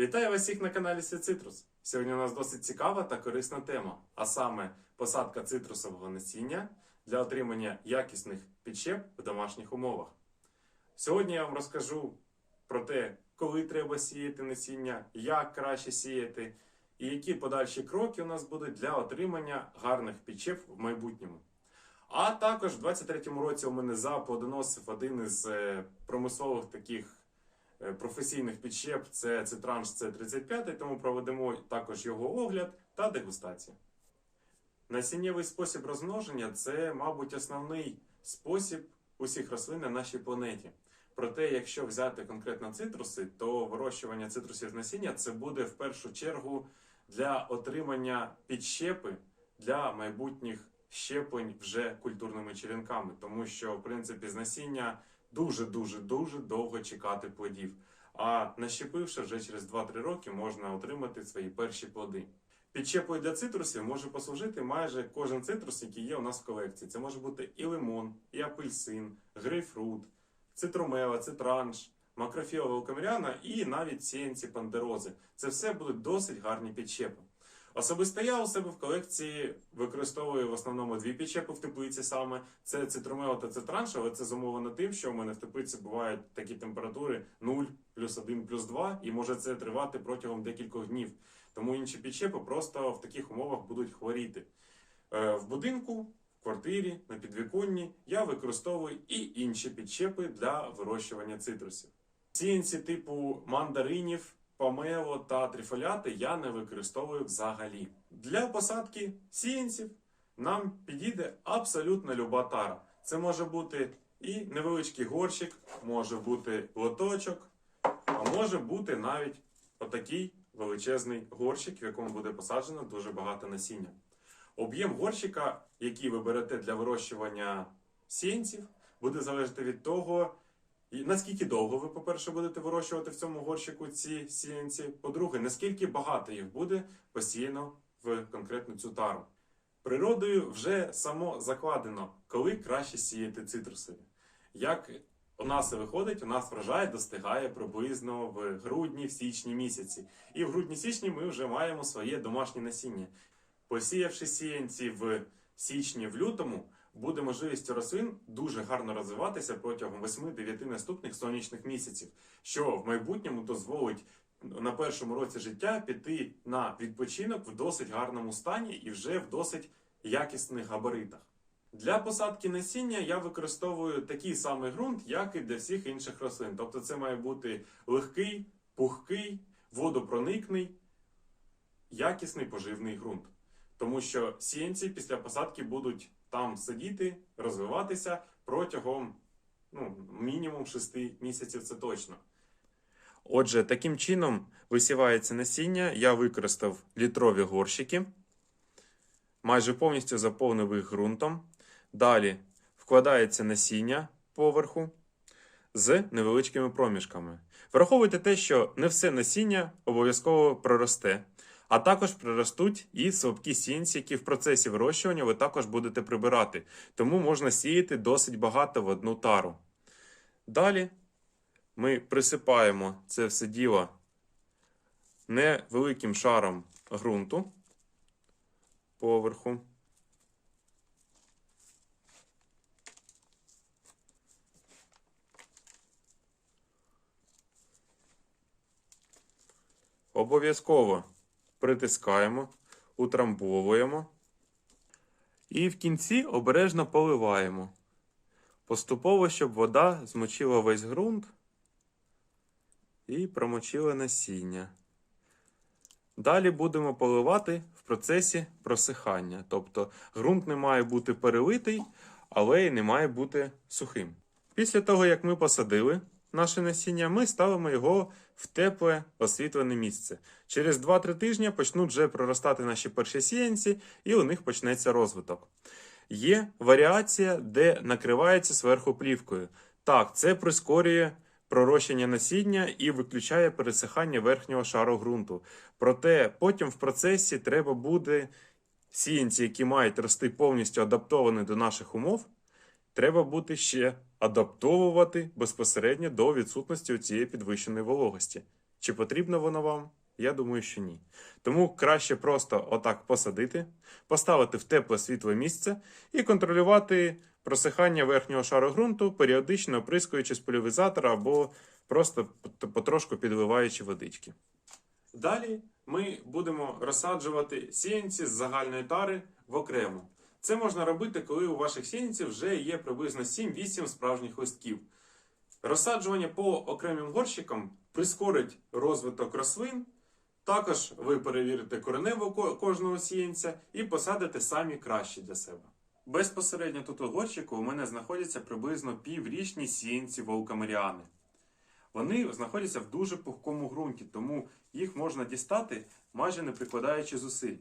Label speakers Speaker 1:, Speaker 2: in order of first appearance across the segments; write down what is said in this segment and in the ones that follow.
Speaker 1: Вітаю вас всіх на каналі Світ Цитрус. Сьогодні у нас досить цікава та корисна тема, а саме посадка цитрусового насіння для отримання якісних підщеп в домашніх умовах. Сьогодні я вам розкажу про те, коли треба сіяти насіння, як краще сіяти, і які подальші кроки у нас будуть для отримання гарних підщеп в майбутньому. А також в 23-му році у мене за один із е, промислових таких професійних підщеп це Цитранж С35, тому проведемо також його огляд та дегустацію. Насіннєвий спосіб розмноження це, мабуть, основний спосіб усіх рослин на нашій планеті. Проте, якщо взяти конкретно цитруси, то вирощування цитрусів з насіння це буде в першу чергу для отримання підщепи для майбутніх щеплень вже культурними черенками, тому що в принципі з насіння дуже дуже довго чекати плодів. А нащепивши вже через 2-3 роки можна отримати свої перші плоди. Підщепою для цитрусів може послужити майже кожен цитрус, який є у нас в колекції. Це може бути і лимон, і апельсин, грейпфрут, цитрумела, цитранж, макрофіла велкомеріана і навіть сіянці пандерози. Це все будуть досить гарні підщепи. Особисто я у себе в колекції використовую в основному дві підщепи в теплиці саме. Це цитрумео та цитранж, але це зумовлено тим, що у мене в теплиці бувають такі температури 0, плюс 1, плюс 2, і може це тривати протягом декількох днів. Тому інші підщепи просто в таких умовах будуть хворіти. Е, В будинку, в квартирі, на підвіконні я використовую і інші підщепи для вирощування цитрусів. Сіянці типу мандаринів, помело та трифоляти я не використовую взагалі. Для посадки сіянців нам підійде абсолютно люба тара. Це може бути і невеличкий горщик, може бути лоточок, а може бути навіть отакий величезний горщик, в якому буде посаджено дуже багато насіння. Об'єм горщика, який ви берете для вирощування сіянців, буде залежати від того, і наскільки довго ви, по-перше, будете вирощувати в цьому горщику ці сіянці. По-друге, наскільки багато їх буде посіяно в конкретну цю тару. Природою вже само закладено, коли краще сіяти цитрусові. Як у нас і виходить, у нас врожай достигає приблизно в грудні, в січні місяці. І в грудні-січні ми вже маємо своє домашнє насіння. Посіявши сіянці в січні, в лютому, буде можливість рослин дуже гарно розвиватися протягом 8-9 наступних сонячних місяців, що в майбутньому дозволить на першому році життя піти на відпочинок в досить гарному стані і вже в досить якісних габаритах. Для посадки насіння я використовую такий самий ґрунт, як і для всіх інших рослин. Тобто це має бути легкий, пухкий, водопроникний, якісний поживний ґрунт. Тому що сіянці після посадки будуть там сидіти, розвиватися протягом ну, мінімум 6 місяців, це точно. Отже, таким чином висівається насіння. Я використав літрові горщики, майже повністю заповнив їх ґрунтом. Далі вкладається насіння поверху з невеличкими проміжками. Враховуйте те, що не все насіння обов'язково проросте, а також проростуть і слабкі сінці, які в процесі вирощування ви також будете прибирати. Тому можна сіяти досить багато в одну тару. Далі ми присипаємо це все діло невеликим шаром ґрунту поверху. Обов'язково притискаємо, утрамбовуємо і в кінці обережно поливаємо. Поступово, щоб вода змочила весь ґрунт і промочила насіння. Далі будемо поливати в процесі просихання. Тобто ґрунт не має бути перелитий, але й не має бути сухим. Після того, як ми посадили наше насіння, ми ставимо його в тепле освітлене місце. Через 2-3 тижні почнуть вже проростати наші перші сіянці, і у них почнеться розвиток. Є варіація, де накривається зверху плівкою. Так, це прискорює пророщення насіння і виключає пересихання верхнього шару ґрунту. Проте потім в процесі треба буде сіянці, які мають рости повністю адаптовані до наших умов, треба буде ще адаптовувати безпосередньо до відсутності цієї підвищеної вологості. Чи потрібно воно вам? Я думаю, що ні. Тому краще просто отак посадити, поставити в тепле світле місце і контролювати просихання верхнього шару ґрунту, періодично оприскуючи з полівізатора або просто потрошку підливаючи водички. Далі ми будемо розсаджувати сіянці з загальної тари в окремо. Це можна робити, коли у ваших сіянців вже є приблизно 7-8 справжніх листків. Розсаджування по окремим горщикам прискорить розвиток рослин. Також ви перевірите кореневу кожного сіянця і посадите самі кращі для себе. Безпосередньо тут у горщику у мене знаходяться приблизно піврічні сіянці вовкамеріани. Вони знаходяться в дуже пухкому ґрунті, тому їх можна дістати майже не прикладаючи зусиль.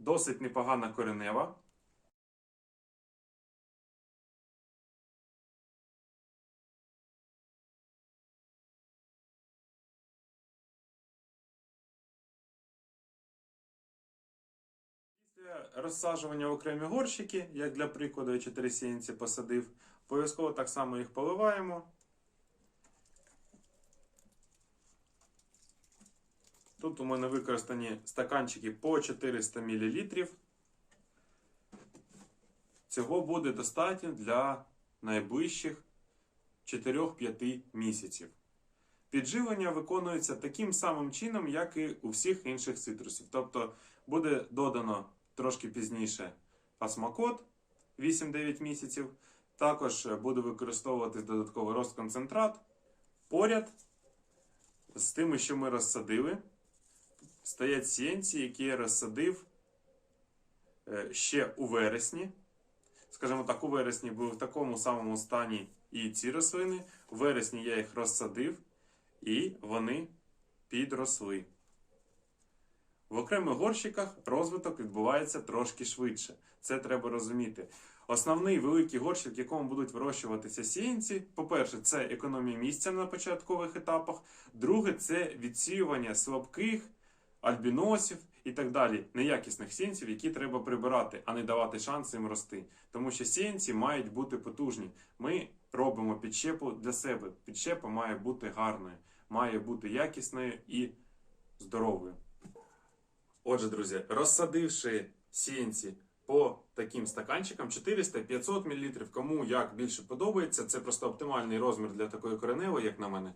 Speaker 1: Досить непогана коренева. Після розсаджування в окремі горщики, як для прикладу, я 4 сіянці посадив, обов'язково так само їх поливаємо. Тут у мене використані стаканчики по 400 мл. Цього буде достатньо для найближчих 4-5 місяців. Підживлення виконується таким самим чином, як і у всіх інших цитрусів. Тобто буде додано трошки пізніше асмакот 8-9 місяців. Також буде використовуватись додатковий розконцентрат. Поряд з тими, що ми розсадили, стоять сіянці, які я розсадив е, ще у вересні. Скажімо так, у вересні були в такому самому стані і ці рослини. У вересні я їх розсадив, і вони підросли. В окремих горщиках розвиток відбувається трошки швидше. Це треба розуміти. Основний великий горщик, в якому будуть вирощуватися сіянці, по-перше, це економія місця на початкових етапах. Друге, це відсіювання слабких, альбіносів і так далі, неякісних сіянців, які треба прибирати, а не давати шанс їм рости. Тому що сіянці мають бути потужні. Ми робимо підщепу для себе. Підщепа має бути гарною, має бути якісною і здоровою. Отже, друзі, розсадивши сіянці по таким стаканчикам 400-500 мл, кому як більше подобається, це просто оптимальний розмір для такої кореневої, як на мене.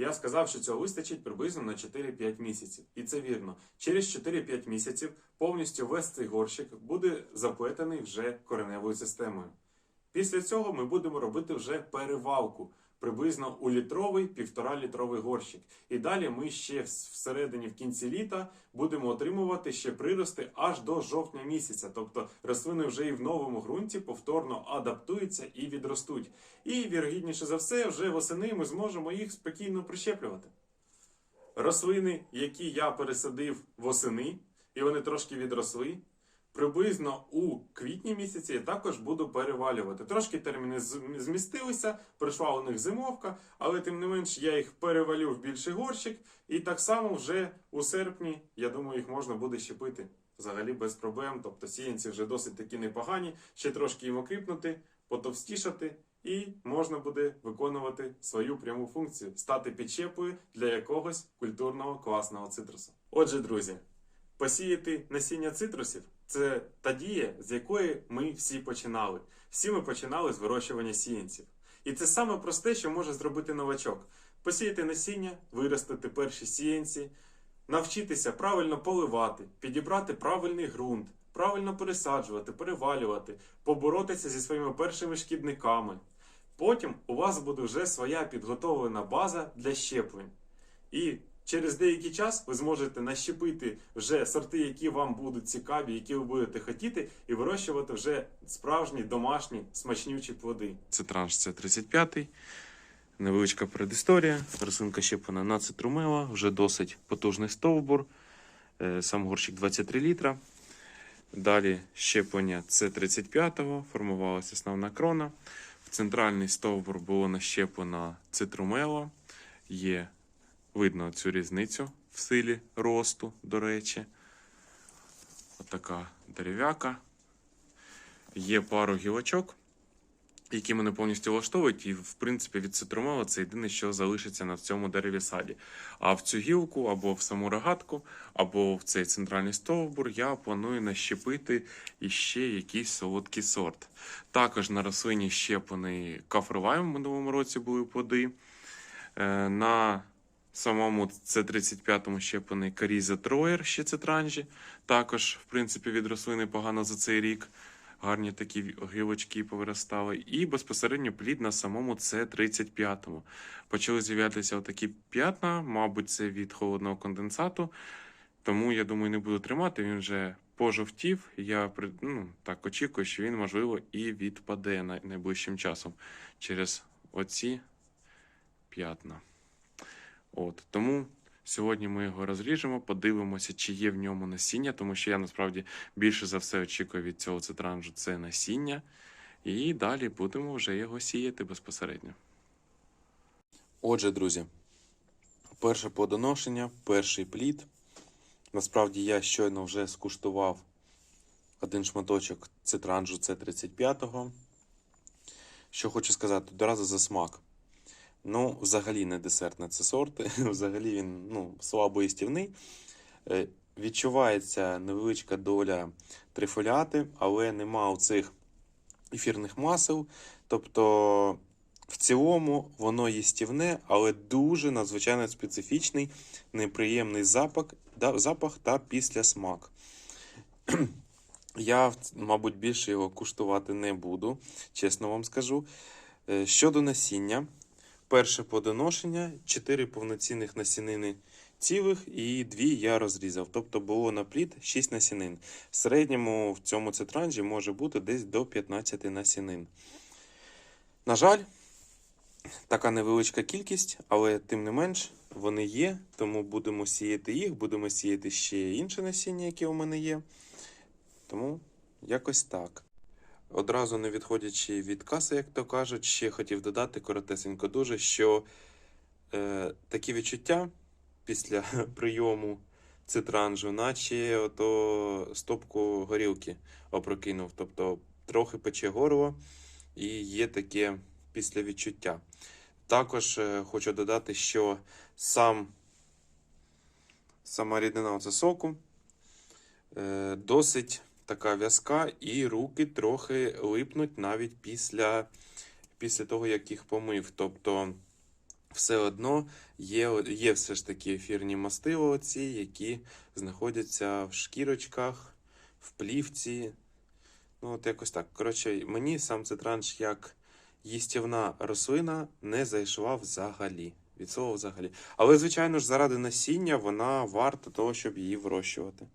Speaker 1: Я сказав, що цього вистачить приблизно на 4-5 місяців. І це вірно. Через 4-5 місяців повністю весь цей горщик буде заплетений вже кореневою системою. Після цього ми будемо робити вже перевалку приблизно у літровий, півтора літровий горщик. І далі ми ще всередині, в кінці літа, будемо отримувати ще прирости аж до жовтня місяця. Тобто рослини вже і в новому ґрунті повторно адаптуються і відростуть. І вірогідніше за все, вже восени ми зможемо їх спокійно прищеплювати. Рослини, які я пересадив восени, і вони трошки відросли. Приблизно у квітні місяці я також буду перевалювати. Трошки терміни змістилися, прийшла у них зимовка, але тим не менш я їх перевалю в більший горщик, і так само вже у серпні, я думаю, їх можна буде щепити взагалі без проблем. Тобто сіянці вже досить такі непогані, ще трошки їм окріпнути, потовстішати, і можна буде виконувати свою пряму функцію стати підщепою для якогось культурного класного цитрусу. Отже, друзі, посіяти насіння цитрусів це та дія, з якої ми всі починали. Всі ми починали з вирощування сіянців. І це саме просте, що може зробити новачок: посіяти насіння, виростити перші сіянці, навчитися правильно поливати, підібрати правильний ґрунт, правильно пересаджувати, перевалювати, поборотися зі своїми першими шкідниками. Потім у вас буде вже своя підготовлена база для щеплень. І через деякий час ви зможете нащепити вже сорти, які вам будуть цікаві, які ви будете хотіти, і вирощувати вже справжні домашні смачнючі плоди. Це транш це 35-й. Невеличка передісторія. Рослинка щеплена на цитрумела, вже досить потужний стовбур. Е, Сам горщик 23 літра. Далі щеплення С35, формувалася основна крона. В центральний стовбур було нащеплено цитрумело. Є видно цю різницю в силі росту, до речі. Отака дерев'яка. Є пару гілочок. які мене повністю влаштовують, і в принципі від цитромала це єдине, що залишиться на цьому дереві саді. А в цю гілку або в саму рогатку, або в цей центральний стовбур я планую нащепити іще якийсь солодкий сорт. Також на рослині щеплений кафрвайм в минулому році були плоди. Е, На самому С35 щеплений Каріза Троєр, ще цитранжі. Також, в принципі, від рослини погано за цей рік. Гарні такі гілочки повиростали. І безпосередньо плід на самому С35. Почали з'являтися отакі п'ятна, мабуть, це від холодного конденсату. Тому я думаю, не буду тримати. Він вже пожовтів. Я ну, так очікую, що він, можливо, і відпаде найближчим часом через оці п'ятна. От тому сьогодні ми його розріжемо, подивимося, чи є в ньому насіння, тому що я насправді більше за все очікую від цього цитранжу це насіння. І далі будемо вже його сіяти безпосередньо. Отже, друзі, перше плодоношення, перший плід. Насправді я щойно вже скуштував один шматочок цитранжу С35. Що хочу сказати, одразу за смак. Ну, взагалі не десертний це сорт. Взагалі він ну, слабо їстівний. Е, Відчувається невеличка доля трифоляти, але нема оцих ефірних масел. Тобто, в цілому воно їстівне, але дуже надзвичайно специфічний, неприємний запах, да, запах та післясмак. Я, мабуть, більше його куштувати не буду, чесно вам скажу. Е, Щодо насіння, перше плодоношення, 4 повноцінних насінини цілих і 2 я розрізав. Тобто було на плід 6 насінин. В середньому в цьому цитранжі може бути десь до 15 насінин. На жаль, така невеличка кількість, але тим не менш вони є, тому будемо сіяти їх, будемо сіяти ще інше насіння, яке у мене є. Тому якось так. Одразу не відходячи від каси, як то кажуть, ще хотів додати коротесенько дуже, що е, такі відчуття після прийому цитранжу, наче ото стопку горілки опрокинув. Тобто трохи пече горло і є таке після відчуття. Також е, хочу додати, що сам, сама рідина оце соку е, досить така в'язка, і руки трохи липнуть навіть після, після того, як їх помив. Тобто, все одно є, є все ж таки ефірні мастила, які знаходяться в шкірочках, в плівці. Ну, от якось так. Коротше, мені сам цитранж як їстівна рослина не зайшла взагалі. Від слова взагалі. Але, звичайно ж, заради насіння вона варта того, щоб її вирощувати.